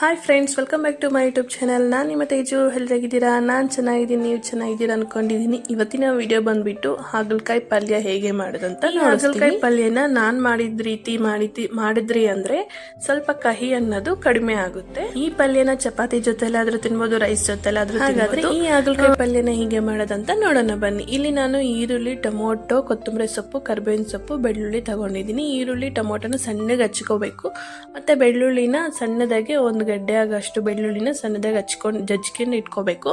Hi friends welcome back to my YouTube channel ನಾನು ನಿಮ್ಮ ತೇಜು ಹೇಗಿದ್ದೀರಾ ನಾನು ಚೆನ್ನಾಗಿದ್ದೀನಿ ನೀವು ಚೆನ್ನಾಗಿದ್ದೀರಾ ಅಂದ್ಕೊಂಡಿದ್ದೀನಿ ಇವತ್ತಿನ ವಿಡಿಯೋ ಬಂದ್ಬಿಟ್ಟು ಹಾಗಲಕಾಯಿ ಪಲ್ಯ ಹೇಗೆ ಮಾಡೋದಂತ ಹಾಗಲಕಾಯಿ ಪಲ್ಯನ ನಾನು ಮಾಡಿದ ರೀತಿ ಮಾಡಿದ್ದು ಮಾಡಿದ್ರಿ ಅಂದ್ರೆ ಸ್ವಲ್ಪ ಕಹಿ ಅನ್ನೋದು ಕಡಿಮೆ ಆಗುತ್ತೆ. ಈ ಪಲ್ಯನ ಚಪಾತಿ ಜೊತೆಲಾದರೂ ತಿನ್ಬೋದು ರೈಸ್ ಜೊತೆಲಾದರೂ ಹಾಗಾದರೆ ಈ ಹಾಗಲಕಾಯಿ ಪಲ್ಯನ ಹೀಗೆ ಮಾಡೋದಂತ ನೋಡೋಣ ಬನ್ನಿ. ಇಲ್ಲಿ ನಾನು ಈರುಳ್ಳಿ ಟೊಮೊಟೊ ಕೊತ್ತಂಬರಿ ಸೊಪ್ಪು ಕರ್ಬೇವಿನ ಸೊಪ್ಪು ಬೆಳ್ಳುಳ್ಳಿ ತಗೊಂಡಿದ್ದೀನಿ. ಈರುಳ್ಳಿ ಟೊಮೊಟೊನ ಸಣ್ಣಗೆ ಹಚ್ಕೋಬೇಕು. ಮತ್ತೆ ಬೆಳ್ಳುಳ್ಳಿನ ಸಣ್ಣದಾಗಿ ಒಂದು ಗಡ್ಡೆ ಆಗಷ್ಟು ಬೆಳ್ಳುಳ್ಳಿನ ಸಣ್ಣದಾಗಿ ಹಚ್ಕೊಂಡು ಜಜ್ಕೊಂಡು ಇಟ್ಕೋಬೇಕು.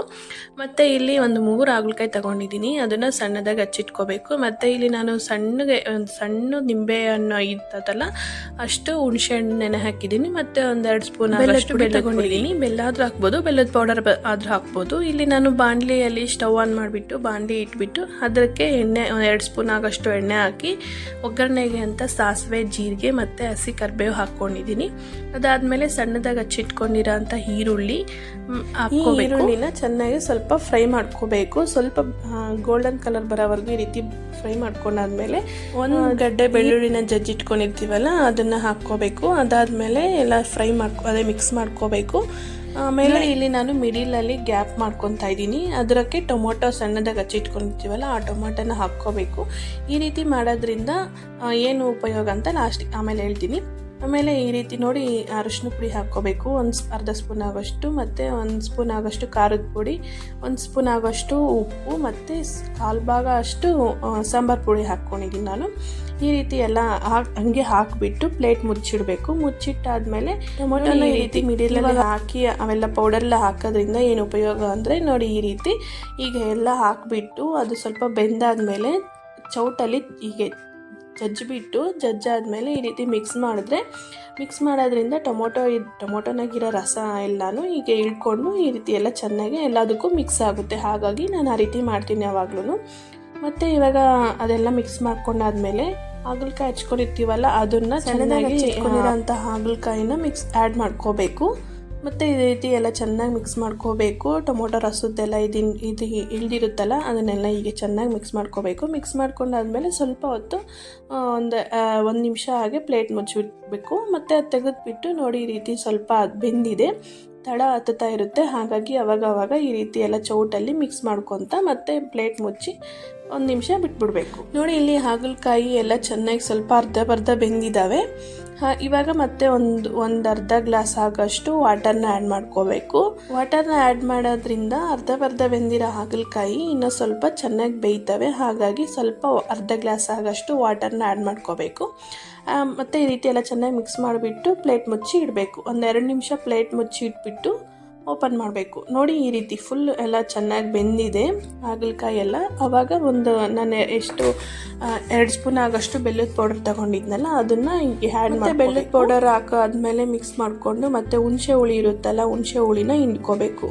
ಮತ್ತೆ ಇಲ್ಲಿ ಒಂದು ಮೂರು ಹಾಗಲಕಾಯಿ ತಗೊಂಡಿದ್ದೀನಿ ಅದನ್ನ ಸಣ್ಣದಾಗಿ ಹಚ್ಚಿಟ್ಕೋಬೇಕು. ಮತ್ತೆ ಇಲ್ಲಿ ನಾನು ಸಣ್ಣಗೆ ಒಂದು ಸಣ್ಣ ನಿಂಬೆ ಹಣ್ಣು ಇರ್ತದಲ್ಲ ಅಷ್ಟು ಹುಣಸೆ ಹಣ್ಣು ನೆನೆ ಹಾಕಿದ್ದೀನಿ ಮತ್ತೆ ಒಂದೆರಡು ಸ್ಪೂನ್ ಅಷ್ಟು ಬೆಲ್ಲ ತಗೊಂಡಿದ್ದೀನಿ ಬೆಲ್ಲ ಆದರೂ ಹಾಕ್ಬೋದು ಬೆಲ್ಲದ ಪೌಡರ್ ಆದರೂ ಹಾಕ್ಬೋದು. ಇಲ್ಲಿ ನಾನು ಬಾಂಡ್ಲಿಯಲ್ಲಿ ಸ್ಟವ್ ಆನ್ ಮಾಡಿಬಿಟ್ಟು ಬಾಣಲಿ ಇಟ್ಬಿಟ್ಟು ಅದಕ್ಕೆ ಎಣ್ಣೆ ಎರಡು ಸ್ಪೂನ್ ಆಗಷ್ಟು ಎಣ್ಣೆ ಹಾಕಿ ಒಗ್ಗರಣೆಗೆ ಅಂತ ಸಾಸಿವೆ ಜೀರಿಗೆ ಮತ್ತೆ ಹಸಿ ಕರಿಬೇವು ಹಾಕ್ಕೊಂಡಿದ್ದೀನಿ ಅದಾದಮೇಲೆ ಸಣ್ಣದಾಗಿ ಅಂತ ಈರುಳ್ಳಿ ಮ್, ಈರುಳ್ಳಿನ ಚೆನ್ನಾಗಿ ಸ್ವಲ್ಪ ಫ್ರೈ ಮಾಡ್ಕೋಬೇಕು. ಸ್ವಲ್ಪ ಗೋಲ್ಡನ್ ಕಲರ್ ಬರೋವರೆಗೂ ಈ ರೀತಿ ಫ್ರೈ ಮಾಡ್ಕೊಂಡಾದ್ಮೇಲೆ ಒಂದು ಗಡ್ಡೆ ಬೆಳ್ಳುಳ್ಳಿನ ಜಜ್ಜಿ ಇಟ್ಕೊಂಡಿರ್ತೀವಲ್ಲ ಅದನ್ನ ಹಾಕ್ಕೋಬೇಕು. ಅದಾದ್ಮೇಲೆ ಎಲ್ಲ ಫ್ರೈ ಮಾಡ್ಕೊ ಅದೇ ಮಿಕ್ಸ್ ಮಾಡ್ಕೋಬೇಕು. ಆಮೇಲೆ ಇಲ್ಲಿ. ನಾನು ಮಿಡಿಲಲ್ಲಿ ಗ್ಯಾಪ್ ಮಾಡ್ಕೊತಾ ಇದ್ದೀನಿ. ಅದಕ್ಕೆ ಟೊಮೊಟೊ ಸಣ್ಣದಾಗಿ ಹಚ್ಚಿಟ್ಕೊಂಡಿರ್ತೀವಲ್ಲ ಆ ಟೊಮೊಟೊನ ಹಾಕ್ಕೋಬೇಕು. ಈ ರೀತಿ ಮಾಡೋದ್ರಿಂದ ಏನು ಉಪಯೋಗ ಅಂತ ಲಾಸ್ಟ್ ಆಮೇಲೆ ಹೇಳ್ತೀನಿ. ಆಮೇಲೆ ಈ ರೀತಿ ನೋಡಿ ಅರಶಿನ ಪುಡಿ ಹಾಕ್ಕೋಬೇಕು. ಒಂದು ಅರ್ಧ ಸ್ಪೂನ್ ಆಗೋಷ್ಟು ಮತ್ತು ಒಂದು ಸ್ಪೂನ್ ಆಗೋಷ್ಟು ಖಾರದ ಪುಡಿ ಒಂದು ಸ್ಪೂನ್ ಆಗೋಷ್ಟು ಉಪ್ಪು ಮತ್ತು ಕಾಲು ಭಾಗ ಅಷ್ಟು ಸಾಂಬಾರು ಪುಡಿ ಹಾಕ್ಕೊಂಡಿದ್ದೀನಿ ನಾನು. ಈ ರೀತಿ ಎಲ್ಲ ಹಂಗೆ ಹಾಕಿಬಿಟ್ಟು ಪ್ಲೇಟ್ ಮುಚ್ಚಿಡಬೇಕು. ಮುಚ್ಚಿಟ್ಟಾದಮೇಲೆ ಟೊಮೊಟೊನ ಈ ರೀತಿ ಮಿಡಿಲಲ್ಲಿ ಹಾಕಿ ಅವೆಲ್ಲ ಪೌಡರ್ಲ್ಲ ಹಾಕೋದ್ರಿಂದ ಏನು ಉಪಯೋಗ ಅಂದರೆ ನೋಡಿ ಈ ರೀತಿ. ಈಗ ಎಲ್ಲ ಹಾಕಿಬಿಟ್ಟು ಅದು ಸ್ವಲ್ಪ ಬೆಂದಾದ್ಮೇಲೆ ಚೌಟಲ್ಲಿ ಹೀಗೆ ಜಜ್ಜಿಬಿಟ್ಟು ಜಜ್ಜಾದಮೇಲೆ ಈ ರೀತಿ ಮಿಕ್ಸ್ ಮಾಡಿದ್ರೆ ಮಿಕ್ಸ್ ಮಾಡೋದ್ರಿಂದ ಟೊಮೊಟೊ ಇದು ಟೊಮೊಟೊನಾಗಿರೋ ರಸ ಎಲ್ಲನೂ ಹೀಗೆ ಇಳ್ಕೊಂಡು ಈ ರೀತಿ ಎಲ್ಲ ಚೆನ್ನಾಗಿ ಎಲ್ಲದಕ್ಕೂ ಮಿಕ್ಸ್ ಆಗುತ್ತೆ. ಹಾಗಾಗಿ ನಾನು ಆ ರೀತಿ ಮಾಡ್ತೀನಿ ಯಾವಾಗ್ಲೂ ಮತ್ತು ಇವಾಗ ಅದೆಲ್ಲ ಮಿಕ್ಸ್ ಮಾಡ್ಕೊಂಡಾದ್ಮೇಲೆ ಹಾಗಲಕಾಯಿ ಹಚ್ಕೊಂಡಿರ್ತೀವಲ್ಲ ಅದನ್ನು ಚೆನ್ನಾಗಿ ಹಚ್ಕೊಂಡಿರೋಂಥ ಹಾಗಲಕಾಯಿನ ಮಿಕ್ಸ್ ಆ್ಯಡ್ ಮಾಡ್ಕೋಬೇಕು. ಮತ್ತು ಈ ರೀತಿ ಎಲ್ಲ ಚೆನ್ನಾಗಿ ಮಿಕ್ಸ್ ಮಾಡ್ಕೋಬೇಕು. ಟೊಮೊಟೊ ರಸದ್ದೆಲ್ಲ ಇದನ್ ಇದು ಇಳ್ದಿರುತ್ತಲ್ಲ ಅದನ್ನೆಲ್ಲ ಹೀಗೆ ಚೆನ್ನಾಗಿ ಮಿಕ್ಸ್ ಮಾಡ್ಕೋಬೇಕು. ಮಿಕ್ಸ್ ಮಾಡ್ಕೊಂಡಾದ್ಮೇಲೆ ಸ್ವಲ್ಪ ಹೊತ್ತು ಒಂದು ಒಂದು ನಿಮಿಷ ಹಾಗೆ ಪ್ಲೇಟ್ ಮುಚ್ಚಿಬಿಡ್ಬೇಕು ಮತ್ತು ಅದು ತೆಗೆದುಬಿಟ್ಟು ನೋಡಿ ಈ ರೀತಿ ಸ್ವಲ್ಪ ಬೆಂದಿದೆ. ತಳ ಹತ್ತುತ್ತಾ ಇರುತ್ತೆ. ಹಾಗಾಗಿ ಅವಾಗ ಅವಾಗ ಈ ರೀತಿ ಎಲ್ಲ ಚೌಟಲ್ಲಿ ಮಿಕ್ಸ್ ಮಾಡ್ಕೊತ ಮತ್ತೆ ಪ್ಲೇಟ್ ಮುಚ್ಚಿ ಒಂದು ನಿಮಿಷ ಬಿಟ್ಬಿಡ್ಬೇಕು. ನೋಡಿ ಇಲ್ಲಿ ಹಾಗಲಕಾಯಿ ಎಲ್ಲ ಚೆನ್ನಾಗಿ ಸ್ವಲ್ಪ ಅರ್ಧ ಬರ್ಧ ಬೆಂದಿದ್ದಾವೆ ಇವಾಗ ಮತ್ತೆ ಒಂದು ಒಂದು ಅರ್ಧ ಗ್ಲಾಸ್ ಆಗೋಷ್ಟು ವಾಟರ್ನ ಆ್ಯಡ್ ಮಾಡ್ಕೋಬೇಕು. ವಾಟರ್ನ ಆ್ಯಡ್ ಮಾಡೋದ್ರಿಂದ ಅರ್ಧ ಬರ್ಧ ಬೆಂದಿರೋ ಹಾಗಲಕಾಯಿ ಇನ್ನೂ ಸ್ವಲ್ಪ ಚೆನ್ನಾಗಿ ಬೇಯ್ತವೆ. ಹಾಗಾಗಿ ಸ್ವಲ್ಪ ಅರ್ಧ ಗ್ಲಾಸ್ ಆಗೋಷ್ಟು ವಾಟರ್ನ ಆ್ಯಡ್ ಮಾಡ್ಕೋಬೇಕು. ಮತ್ತು ಈ ರೀತಿ ಎಲ್ಲ ಚೆನ್ನಾಗಿ ಮಿಕ್ಸ್ ಮಾಡಿಬಿಟ್ಟು ಪ್ಲೇಟ್ ಮುಚ್ಚಿ ಇಡಬೇಕು. ಒಂದು ಎರಡು ನಿಮಿಷ ಪ್ಲೇಟ್ ಮುಚ್ಚಿ ಇಟ್ಬಿಟ್ಟು ಓಪನ್ ಮಾಡಬೇಕು. ನೋಡಿ ಈ ರೀತಿ ಫುಲ್ ಎಲ್ಲ ಚೆನ್ನಾಗಿ ಬೆಂದಿದೆ ಹಾಗಲಕಾಯಿ ಎಲ್ಲ. ಆವಾಗ ಒಂದು ನಾನು ಎಷ್ಟು ಎರಡು ಸ್ಪೂನ್ ಆಗೋಷ್ಟು ಬೆಲ್ಲದ ಪೌಡರ್ ತಗೊಂಡಿದ್ನಲ್ಲ ಅದನ್ನು ಆ್ಯಡ್ ಮಾಡಿ ಬೆಲ್ಲದ ಪೌಡರ್ ಹಾಕಾದ್ಮೇಲೆ ಮಿಕ್ಸ್ ಮಾಡಿಕೊಂಡು ಮತ್ತೆ ಹುಣಸೆ ಹುಳಿ ಇರುತ್ತಲ್ಲ ಹುಣಸೆ ಹುಳಿನ ಹಿಂಡ್ಕೋಬೇಕು.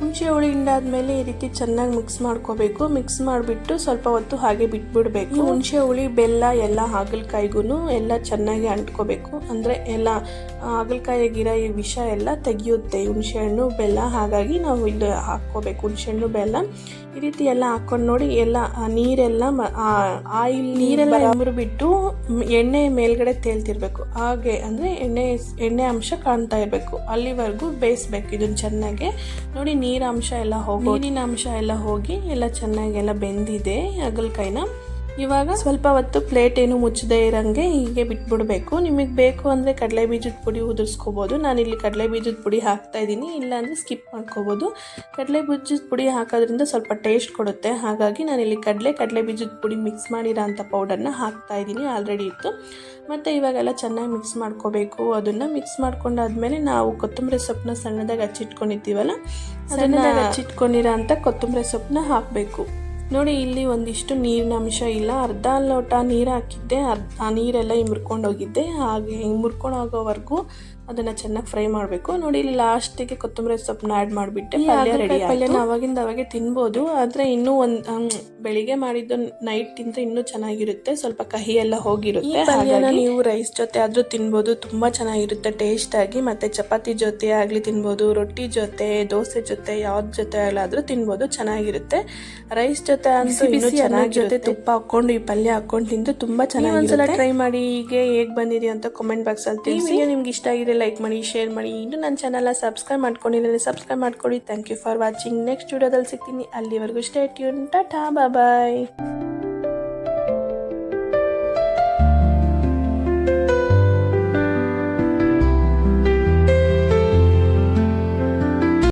ಹುಣಸೆ ಹುಳಿ ಹಿಂಡಾದ್ಮೇಲೆ ಈ ರೀತಿ ಚೆನ್ನಾಗಿ ಮಿಕ್ಸ್ ಮಾಡ್ಕೋಬೇಕು. ಮಿಕ್ಸ್ ಮಾಡಿಬಿಟ್ಟು ಸ್ವಲ್ಪ ಹೊತ್ತು ಹಾಗೆ ಬಿಟ್ಬಿಡ್ಬೇಕು. ಹುಣಸೆ ಹುಳಿ ಬೆಲ್ಲ ಎಲ್ಲ ಹಾಗಲಕಾಯಿಗೂ ಎಲ್ಲ ಚೆನ್ನಾಗಿ ಅಂಟ್ಕೋಬೇಕು. ಅಂದರೆ ಎಲ್ಲ ಹಾಗಲಕಾಯಿಗಿರೋ ಈ ವಿಷ ಎಲ್ಲ ತೆಗೆಯುತ್ತೆ. ಹುಣಸೆಹಣ್ಣು ಬೆಲ್ಲ ಹಾಗಾಗಿ ನಾವು ಇಲ್ಲಿ ಹಾಕ್ಕೋಬೇಕು. ಹುಣಸೆಹಣ್ಣು ಬೆಲ್ಲ ಈ ರೀತಿ ಎಲ್ಲ ಹಾಕ್ಕೊಂಡು ನೋಡಿ ಎಲ್ಲ ಆ ನೀರೆಲ್ಲ ಆಯಿಲ್ ನೀರೆಲ್ಲ ಬಿಟ್ಟು ಎಣ್ಣೆ ಮೇಲ್ಗಡೆ ತೇಲ್ತಿರ್ಬೇಕು. ಹಾಗೆ ಅಂದರೆ ಎಣ್ಣೆ ಎಣ್ಣೆ ಅಂಶ ಕಾಣ್ತಾ ಇರಬೇಕು. ಅಲ್ಲಿವರೆಗೂ ಬೇಯಿಸ್ಬೇಕು ಇದನ್ನು ಚೆನ್ನಾಗಿ. ನೋಡಿ ನೀರಂಶ ಎಲ್ಲ ಹೋಗಿ ನೀರಿನ ಅಂಶ ಎಲ್ಲ ಹೋಗಿ ಎಲ್ಲ ಚೆನ್ನಾಗಿ ಎಲ್ಲ ಬೆಂದಿದೆ ಹಾಗಲಕಾಯಿನ ಇವಾಗ ಸ್ವಲ್ಪ ಹೊತ್ತು ಪ್ಲೇಟ್ ಏನು ಮುಚ್ಚದೇ ಇರಂಗೆ ಹೀಗೆ ಬಿಟ್ಬಿಡ್ಬೇಕು. ನಿಮಗೆ ಬೇಕು ಅಂದರೆ ಕಡಲೆ ಬೀಜದ ಪುಡಿ ಉದುರಿಸ್ಕೋಬೋದು. ಇಲ್ಲಿ ಕಡಲೆ ಬೀಜದ ಪುಡಿ ಹಾಕ್ತಾ ಇದ್ದೀನಿ. ಇಲ್ಲಾಂದರೆ ಸ್ಕಿಪ್ ಮಾಡ್ಕೋಬೋದು. ಕಡಲೆ ಬೀಜದ ಪುಡಿ ಹಾಕೋದ್ರಿಂದ ಸ್ವಲ್ಪ ಟೇಸ್ಟ್ ಕೊಡುತ್ತೆ. ಹಾಗಾಗಿ ನಾನಿಲ್ಲಿ ಕಡಲೆ ಕಡಲೆ ಬೀಜದ ಪುಡಿ ಮಿಕ್ಸ್ ಮಾಡಿರೋ ಅಂಥ ಪೌಡರ್ನ ಹಾಕ್ತಾ ಇದ್ದೀನಿ. ಆಲ್ರೆಡಿ ಇತ್ತು. ಮತ್ತು ಇವಾಗೆಲ್ಲ ಚೆನ್ನಾಗಿ ಮಿಕ್ಸ್ ಮಾಡ್ಕೋಬೇಕು. ಅದನ್ನು ಮಿಕ್ಸ್ ಮಾಡ್ಕೊಂಡಾದ್ಮೇಲೆ ನಾವು ಕೊತ್ತಂಬರಿ ಸೊಪ್ಪನ್ನ ಸಣ್ಣದಾಗಿ ಹಚ್ಚಿಟ್ಕೊಂಡಿರ್ತೀವಲ್ಲ ಸಣ್ಣದಾಗಿ ಹಚ್ಚಿಟ್ಕೊಂಡಿರೋ ಅಂಥ ಕೊತ್ತಂಬರಿ ಸೊಪ್ಪನ್ನ ಹಾಕಬೇಕು. ನೋಡಿ ಇಲ್ಲಿ ಒಂದಿಷ್ಟು ನೀರಿನ ಅಂಶ ಇಲ್ಲ. ಅರ್ಧ ಲೋಟ ನೀರು ಹಾಕಿದ್ದೆ. ಅರ್ಧ ಆ ನೀರೆಲ್ಲ ಹೋಗಿದ್ದೆ. ಹಾಗೆ ಮುರ್ಕೊಂಡು ಹೋಗೋವರೆಗೂ ಅದನ್ನ ಚೆನ್ನಾಗಿ ಫ್ರೈ ಮಾಡಬೇಕು. ನೋಡಿ ಇಲ್ಲಿ ಲಾಸ್ಟಿಗೆ ಕೊತ್ತಂಬರಿ ಸೊಪ್ಪನ್ನ ಆ್ಯಡ್ ಮಾಡಿಬಿಟ್ಟೆ. ಪಲ್ಯ ರೆಡಿ ಪಲ್ಯನ ಅವಾಗಿಂದ ಅವಾಗೆ ತಿನ್ಬೋದು. ಆದರೆ ಇನ್ನೂ ಒಂದು ಬೆಳಿಗ್ಗೆ ಮಾಡಿದ್ದು ನೈಟ್ ತಿಂದರೆ ಇನ್ನೂ ಚೆನ್ನಾಗಿರುತ್ತೆ. ಸ್ವಲ್ಪ ಕಹಿ ಎಲ್ಲ ಹೋಗಿರುತ್ತೆ. ಪಲ್ಯನ ನೀವು ರೈಸ್ ಜೊತೆ ಆದರೂ ತಿನ್ಬೋದು. ತುಂಬ ಚೆನ್ನಾಗಿರುತ್ತೆ ಟೇಸ್ಟ್ ಆಗಿ. ಮತ್ತೆ ಚಪಾತಿ ಜೊತೆ ಆಗಲಿ ತಿನ್ಬೋದು. ರೊಟ್ಟಿ ಜೊತೆ ದೋಸೆ ಜೊತೆ ಯಾವ್ದು ಜೊತೆ ಆದ್ರೂ ತಿನ್ಬೋದು. ಚೆನ್ನಾಗಿರುತ್ತೆ. ರೈಸ್ ಜೊತೆ ಅಂತೂ ಚೆನ್ನಾಗಿ ಜೊತೆ ತುಪ್ಪ ಹಾಕೊಂಡು ಈ ಪಲ್ಯ ಹಾಕೊಂಡು ತಿಂದು ತುಂಬಾ ಚೆನ್ನಾಗಿ ಒಂದ್ಸಲ ಟ್ರೈ ಮಾಡಿ ಹೀಗೆ ಹೇಗೆ ಬಂದಿದೆ ಅಂತ ಕಾಮೆಂಟ್ ಬಾಕ್ಸ್ ಅಲ್ಲಿ ತಿಳಿಸಿ. ವಿಡಿಯೋ ನಿಮ್ಗೆ ಇಷ್ಟ ಆಗಿದೆ ಲೈಕ್ ಮಾಡಿ ಶೇರ್ ಮಾಡಿ. ಇನ್ನು ನನ್ನ ಚಾನಲ್ ಸಬ್ಸ್ಕ್ರೈಬ್ ಮಾಡ್ಕೊಂಡಿಲ್ಲ ಸಬ್ಸ್ಕ್ರೈಬ್ ಮಾಡ್ಕೊಳ್ಳಿ thank you for watching next ವಿಡಿಯೋದಲ್ಲಿ ಸಿಗ್ತೀನಿ. ಅಲ್ಲಿವರೆಗೂ ಸ್ಟೇ ಟ್ಯೂನ್ ಟಾಟಾ ಬಾಯ್